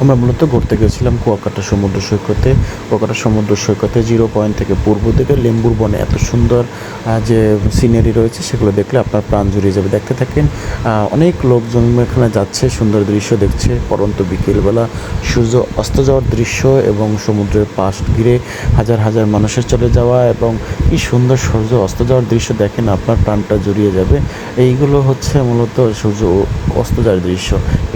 আমরা মূলত ঘুরতে গেছিলাম কুয়াকাটা সমুদ্র সৈকতে। কুয়াকাটা সমুদ্র সৈকতে জিরো পয়েন্ট থেকে পূর্ব দিকে লেম্বুর বনে এত সুন্দর যে সিনারি রয়েছে সেগুলো দেখলে আপনার প্রাণ জুড়িয়ে যাবে। দেখতে থাকেন অনেক লোকজন এখানে যাচ্ছে, সুন্দর দৃশ্য দেখছে। পরন্ত বিকেলবেলা সূর্য অস্ত যাওয়ার দৃশ্য এবং সমুদ্রের পাশ ঘিরে হাজার হাজার মানুষের চলে যাওয়া এবং কি সুন্দর সূর্য অস্ত যাওয়ার দৃশ্য দেখেন, আপনার প্রাণটা জুড়িয়ে যাবে। এইগুলো হচ্ছে মূলত সূর্য অস্ত যাওয়ার দৃশ্য।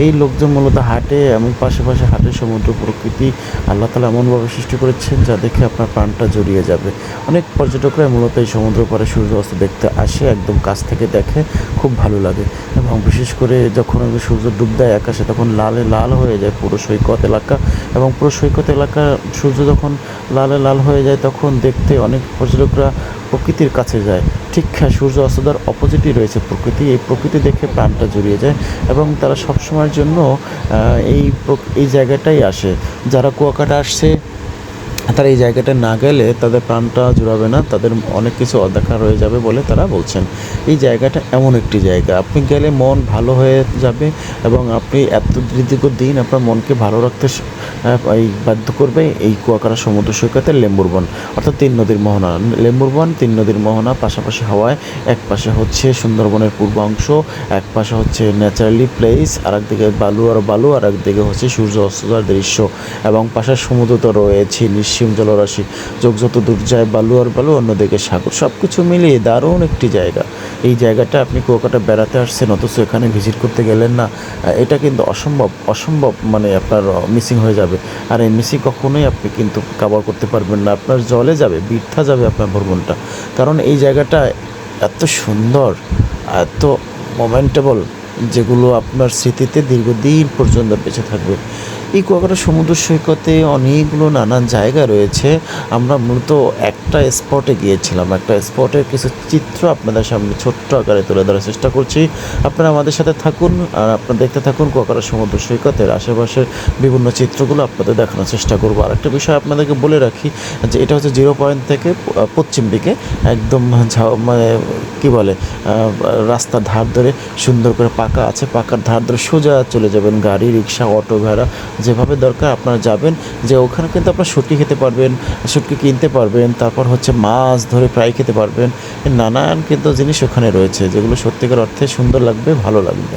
এই লোকজন মূলত হাটে এবং পাশে পাশে হাটে সমুদ্র প্রকৃতি, আল্লাহ তালা এমনভাবে সৃষ্টি করেছেন যা দেখে আপনার প্রাণটা জড়িয়ে যাবে। অনেক পর্যটকরা মূলত এই সমুদ্র পরে সূর্য অস্ত দেখতে আসে, একদম কাছ থেকে দেখে খুব ভালো লাগে এবং বিশেষ করে যখন সূর্য ডুব দেয় আকাশে, তখন লালে লাল হয়ে যায় পুরো সৈকত এলাকা এবং পুরো সৈকত এলাকা, সূর্য যখন লালে লাল হয়ে যায় তখন দেখতে অনেক পর্যটকরা প্রকৃতির কাছে যায়। ঠিক হ্যাঁ, সূর্য অস্তদার অপোজিটই রয়েছে প্রকৃতি। এই প্রকৃতি দেখে প্রাণটা জড়িয়ে যায় এবং তারা সবসময়ের জন্য এই এই জায়গাটাই আসে। যারা কুয়াকাটা আসছে তারা এই জায়গাটা না গেলে তাদের প্রাণটা জুড়াবে না, তাদের অনেক কিছু অদেখা রয়ে যাবে বলে তারা বলছেন। এই জায়গাটা এমন একটি জায়গা। আপনি গেলে মন ভালো হয়ে যাবে এবং আপনি এত দীর্ঘ দিন আপনার মনকে ভালো রাখতে এই বাধ্য করবে এই কুয়াকাটা সমুদ্র সৈকতের লেম্বুর বন অর্থাৎ তিন নদীর মোহনা। লেম্বুর বন তিন নদীর মোহনা, পাশাপাশি হওয়ায়। এক পাশে হচ্ছে সুন্দরবনের পূর্বাংশ, এক পাশে হচ্ছে ন্যাচারালি প্লেস আর একদিকে বালু আর বালু আর একদিকে হচ্ছে সূর্য অস্ত দৃশ্য। এবং পাশের সমুদ্র তো রয়েছে নিশ্চিম জলরাশি, যোগ যত দূর যায় বালু আর বালু, অন্যদিকে সাগর। সব কিছু মিলিয়ে দারুণ একটি জায়গা। এই জায়গাটা আপনি কুয়াকাটা বেড়াতে আসছেন, অথচ এখানে ভিজিট করতে গেলেন না। এটা কিন্তু অসম্ভব অসম্ভব মানে আপনার মিসিং হয়ে যাবে। আর এই মিসিং কখনোই আপনি কিন্তু কাভার করতে পারবেন না। আপনার জলে যাবে, বৃথা যাবে আপনার ভ্রমণটা। কারণ এই জায়গাটা এত সুন্দর, এত মোমেন্টেবল যেগুলো আপনার স্মৃতিতে দীর্ঘদিন পর্যন্ত বেঁচে থাকবে। এই কুয়াকাটা সমুদ্র সৈকতে অনেকগুলো নানান জায়গা রয়েছে। আমরা মূলত একটা স্পটে গিয়েছিলাম। একটা স্পটের কিছু চিত্র আপনাদের সামনে ছোট্ট আকারে তুলে ধরার চেষ্টা করছি। আপনারা আমাদের সাথে থাকুন আর আপনারা দেখতে থাকুন কুয়াকাটা সমুদ্র সৈকতের আশেপাশের বিভিন্ন চিত্রগুলো আপনাদের দেখানোর চেষ্টা করব। আর একটা বিষয় আপনাদেরকে বলে রাখি যে এটা হচ্ছে জিরো পয়েন্ট থেকে পশ্চিম দিকে একদম মানে কী বলে রাস্তার ধার ধরে সুন্দর করে পাকা আছে। পাকার ধার ধরে সোজা চলে যাবেন গাড়ি, রিক্সা, অটো ভেড়া যেভাবে দরকার আপনারা যাবেন, যে ওখানে কিন্তু আপনার শুটকি খেতে পারবেন, শুটকি কিনতে পারবেন, তারপর হচ্ছে মাছ ধরে ফ্রাই খেতে পারবেন। নানান কিন্তু জিনিস ওখানে রয়েছে, যেগুলো সত্যিকার অর্থে সুন্দর লাগবে, ভালো লাগবে।